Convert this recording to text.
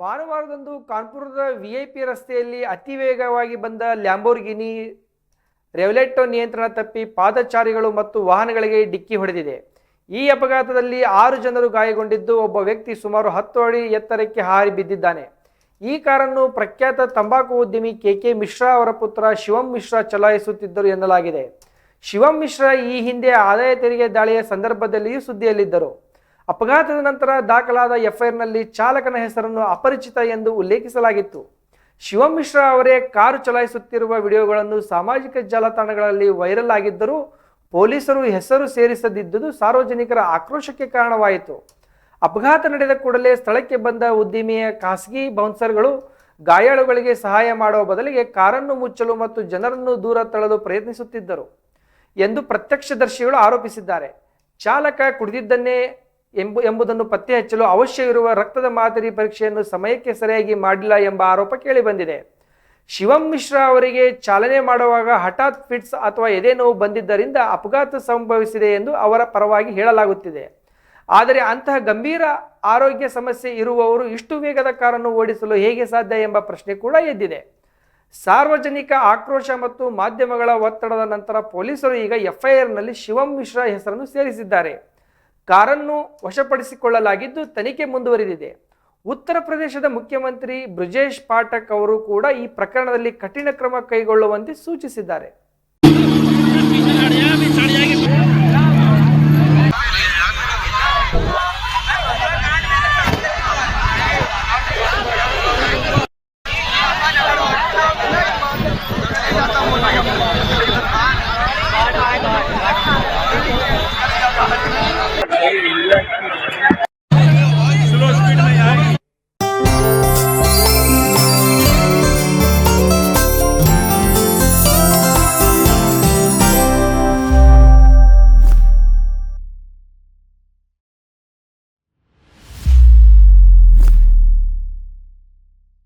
ಭಾನುವಾರದಂದು ಕಾನ್ಪುರದ V I P ರಸ್ತೆಯಲ್ಲಿ ಅತಿ ವೇಗವಾಗಿ ಬಂದ ಲ್ಯಾಂಬೋರ್ಗಿನಿ ರೆವಲೆಟ್ಟೋ ನಿಯಂತ್ರಣ ತಪ್ಪಿ ಪಾದಚಾರಿಗಳು ಮತ್ತು ವಾಹನಗಳಿಗೆ ಡಿಕ್ಕಿ ಹೊಡೆದಿದೆ. ಈ ಅಪಘಾತದಲ್ಲಿ ಆರು ಜನರು ಗಾಯಗೊಂಡಿದ್ದು ಒಬ್ಬ ವ್ಯಕ್ತಿ ಸುಮಾರು ಹತ್ತು ಅಡಿ ಎತ್ತರಕ್ಕೆ ಹಾರಿ ಬಿದ್ದಿದ್ದಾನೆ. ಈ ಕಾರನ್ನು ಪ್ರಖ್ಯಾತ ತಂಬಾಕು ಉದ್ಯಮಿ ಕೆ ಕೆ ಮಿಶ್ರಾ ಅವರ ಪುತ್ರ ಶಿವಂ ಮಿಶ್ರಾ ಚಲಾಯಿಸುತ್ತಿದ್ದರು ಎನ್ನಲಾಗಿದೆ. ಶಿವಂ ಮಿಶ್ರಾ ಈ ಹಿಂದೆ ಆದಾಯ ತೆರಿಗೆ ದಾಳಿಯ ಸಂದರ್ಭದಲ್ಲಿಯೂ ಸುದ್ದಿಯಲ್ಲಿದ್ದರು. ಅಪಘಾತದ ನಂತರ ದಾಖಲಾದ ಎಫ್ಐಆರ್ನಲ್ಲಿ ಚಾಲಕನ ಹೆಸರನ್ನು ಅಪರಿಚಿತ ಎಂದು ಉಲ್ಲೇಖಿಸಲಾಗಿತ್ತು. ಶಿವಂ ಮಿಶ್ರಾ ಅವರೇ ಕಾರು ಚಲಾಯಿಸುತ್ತಿರುವ ವಿಡಿಯೋಗಳನ್ನು ಸಾಮಾಜಿಕ ಜಾಲತಾಣಗಳಲ್ಲಿ ವೈರಲ್ ಆಗಿದ್ದರೂ ಪೊಲೀಸರು ಹೆಸರು ಸೇರಿಸದಿದ್ದುದು ಸಾರ್ವಜನಿಕರ ಆಕ್ರೋಶಕ್ಕೆ ಕಾರಣವಾಯಿತು. ಅಪಘಾತ ನಡೆದ ಕೂಡಲೇ ಸ್ಥಳಕ್ಕೆ ಬಂದ ಉದ್ದಿಮೆಯ ಖಾಸಗಿ ಬೌನ್ಸರ್ಗಳು ಗಾಯಾಳುಗಳಿಗೆ ಸಹಾಯ ಮಾಡುವ ಬದಲಿಗೆ ಕಾರನ್ನು ಮುಚ್ಚಲು ಮತ್ತು ಜನರನ್ನು ದೂರ ತಳ್ಳಲು ಪ್ರಯತ್ನಿಸುತ್ತಿದ್ದರು ಎಂದು ಪ್ರತ್ಯಕ್ಷದರ್ಶಿಗಳು ಆರೋಪಿಸಿದ್ದಾರೆ. ಚಾಲಕ ಕುಡಿದಿದ್ದನ್ನೇ ಎಂಬು ಎಂಬುದನ್ನು ಪತ್ತೆ ಹಚ್ಚಲು ಅವಶ್ಯವಿರುವ ರಕ್ತದ ಮಾದರಿ ಪರೀಕ್ಷೆಯನ್ನು ಸಮಯಕ್ಕೆ ಸರಿಯಾಗಿ ಮಾಡಿಲ್ಲ ಎಂಬ ಆರೋಪ ಕೇಳಿಬಂದಿದೆ ಶಿವಂ ಮಿಶ್ರಾ ಅವರಿಗೆ ಚಾಲನೆ ಮಾಡುವಾಗ ಹಠಾತ್ ಫಿಟ್ಸ್ ಅಥವಾ ಎದೆ ನೋವು ಬಂದಿದ್ದರಿಂದ ಅಪಘಾತ ಸಂಭವಿಸಿದೆ ಎಂದು ಅವರ ಪರವಾಗಿ ಹೇಳಲಾಗುತ್ತಿದೆ. ಆದರೆ ಅಂತಹ ಗಂಭೀರ ಆರೋಗ್ಯ ಸಮಸ್ಯೆ ಇರುವವರು ಇಷ್ಟು ವೇಗದ ಕಾರನ್ನು ಓಡಿಸಲು ಹೇಗೆ ಸಾಧ್ಯ ಎಂಬ ಪ್ರಶ್ನೆ ಕೂಡ ಎದ್ದಿದೆ. ಸಾರ್ವಜನಿಕ ಆಕ್ರೋಶ ಮತ್ತು ಮಾಧ್ಯಮಗಳ ಒತ್ತಡದ ನಂತರ ಪೊಲೀಸರು ಈಗ ಎಫ್ಐಆರ್ನಲ್ಲಿ ಶಿವಂ ಮಿಶ್ರಾ ಹೆಸರನ್ನು ಸೇರಿಸಿದ್ದಾರೆ. ಕಾರನ್ನು ವಶಪಡಿಸಿಕೊಳ್ಳಲಾಗಿದ್ದು ತನಿಖೆ ಮುಂದುವರಿದಿದೆ. ಉತ್ತರ ಪ್ರದೇಶದ ಮುಖ್ಯಮಂತ್ರಿ ಬ್ರಿಜೇಶ್ ಪಾಠಕ್ ಅವರು ಕೂಡ ಈ ಪ್ರಕರಣದಲ್ಲಿ ಕಠಿಣ ಕ್ರಮ ಕೈಗೊಳ್ಳುವಂತೆ ಸೂಚಿಸಿದ್ದಾರೆ.